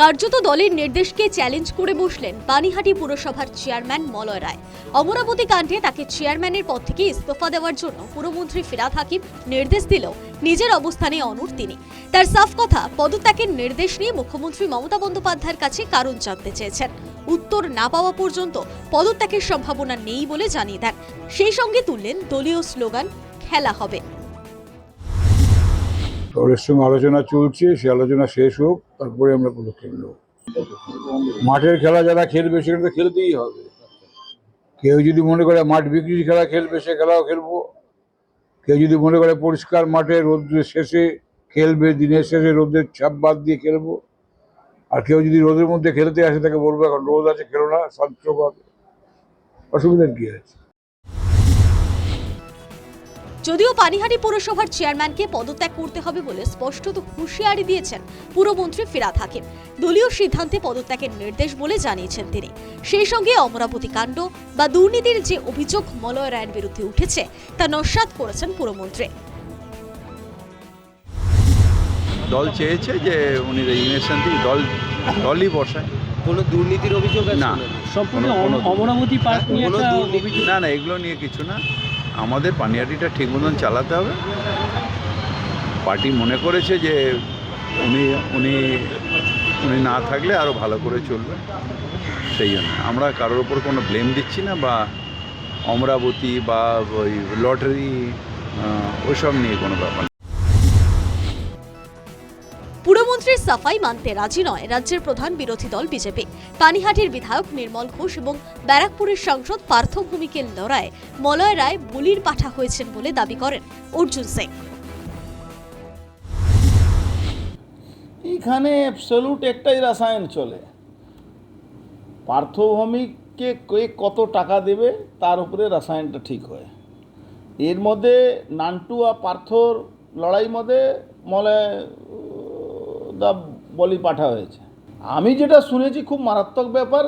কার্যত দলের নির্দেশকে চ্যালেঞ্জ করে বসলেন বানিহাটি পুরসভার চেয়ারম্যান মলয় রায়। অমরাবতী কাণ্ডে তাকে চেয়ারম্যানের পদ থেকে ইস্তফা দেওয়ার জন্য পুরমন্ত্রী ফিরাদ হাকিম নির্দেশ দিলেও নিজের অবস্থানে অনড় তিনি। তার সাফ কথা, পদত্যাগের নির্দেশ নিয়ে মুখ্যমন্ত্রী মমতা বন্দ্যোপাধ্যায়ের কাছে কারণ জানতে চেয়েছেন। উত্তর না পাওয়া পর্যন্ত পদত্যাগের সম্ভাবনা নেই বলে জানিয়ে দেন। সেই সঙ্গে তুললেন দলীয় স্লোগান, খেলা হবে। দলের সঙ্গে আলোচনা চলছে, সে আলোচনা শেষ হোক, তারপরে আমরা পদক্ষেপ নেব। মাঠের খেলা যারা খেলবে, সেখানে তো খেলতেই হবে। কেউ যদি মনে করে মাঠ বিক্রির খেলা খেলবে, সে খেলাও খেলব। কেউ যদি মনে করে পরিষ্কার মাঠে রোদ্রের শেষে খেলবে, দিনের শেষে রোদের ছাপ বাদ দিয়ে খেলব। আর কেউ যদি রোদের মধ্যে খেলতে আসে, তাকে বলব, এখন রোদ আছে, খেলো না হবে অসুবিধার কি আছে? যদিও পানিহাটি পুরসভার চেয়ারম্যানকে পদত্যাগ করতে হবে বলে স্পষ্টত হুঁশিয়ারি দিয়েছেন পুরমন্ত্রী ফিরাদ হাকিম। দলীয় সিদ্ধান্তে পদত্যাগের নির্দেশ বলে জানিয়েছেন তিনি। সেই সঙ্গে অমরাবতী কাণ্ড বা দুর্নীতির যে অভিযোগ মলয় রায়ের বিরুদ্ধে উঠেছে তা নস্বাত করেছেন পুরমন্ত্রী। দল চেয়েছে যে উনি রেজিগনেশন দিয়ে দল দলই বসায়। কোনো দুর্নীতির অভিযোগ আছে না। সম্পূর্ণ অমরাবতী পার্ক নিয়ে না না এগুলো নিয়ে কিছু না। আমাদের পানিয়াটিটা ঠিক মতন চালাতে হবে। পার্টি মনে করেছে যে উনি উনি উনি না থাকলে আরও ভালো করে চলবে। সেই জন্য আমরা কারোর ওপর কোনো ব্লেম দিচ্ছি না বা অমরাবতী বা ওই লটারি ওসব নিয়ে কোনো ব্যাপার সাফাই মানতে রাজি নয় রাজ্যের প্রধান বিরোধী দল বিজেপি। পানিহাটির বিধায়ক নির্মল ঘোষ এবং ব্যারাকপুরের সাংসদ পার্থ ভূমিকের লড়াইয়ে মলয় রায় বলির পাঠা হয়েছেন বলে দাবি করেন অর্জুন সিং। এখানে অ্যাবসলুট একটাই রাসায়ন চলে। পার্থভূমিকে কে কত টাকা দেবে তার উপরে রাসায়নটা ঠিক হয়। এর মধ্যে নান্টু আর পার্থর লড়াই মধ্যে মলে দা বলি পাঠা হয়েছে। আমি যেটা শুনেছি খুব মারাত্মক ব্যাপার,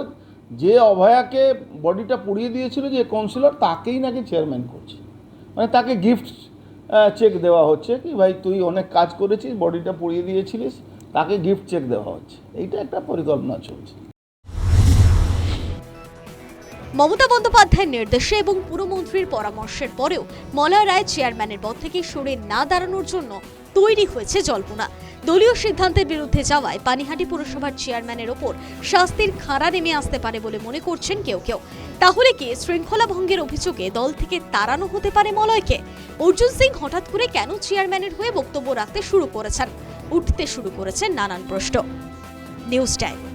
যে অভয়াকে বডিটা পুড়িয়ে দিয়েছিল যে কাউন্সিলর তাকেই নাকি চেয়ারম্যান করছে। মানে তাকে গিফট চেক দেওয়া হচ্ছে কি, ভাই, তুই অনেক কাজ করেছিস, বডিটা পুড়িয়ে দিয়েছিলিস, তাকে গিফট চেক দেওয়া হচ্ছে। এইটা একটা পরিকল্পনা চলছে। মমতা বন্দ্যোপাধ্যায়ের নির্দেশে এবং পুরমন্ত্রীর পরামর্শের পরেও মলয় রায় চেয়ারম্যানের পদ থেকে সরে না দাঁড়ানোর জন্য তৈরি হয়েছে জল্পনা। দলীয় সিদ্ধান্তের বিরুদ্ধে যাওয়ায় পানিহাটি পুরসভার চেয়ারম্যানের ওপর শাস্তির খাড়া নেমে আসতে পারে বলে মনে করছেন কেউ কেউ। তাহলে কি শৃঙ্খলা ভঙ্গের অভিযোগে দল থেকে তাড়ানো হতে পারে মলয়কে? অর্জুন সিং হঠাৎ করে কেন চেয়ারম্যানের হয়ে বক্তব্য রাখতে শুরু করেছেন? উঠতে শুরু করেছেন নানান প্রশ্ন। News time.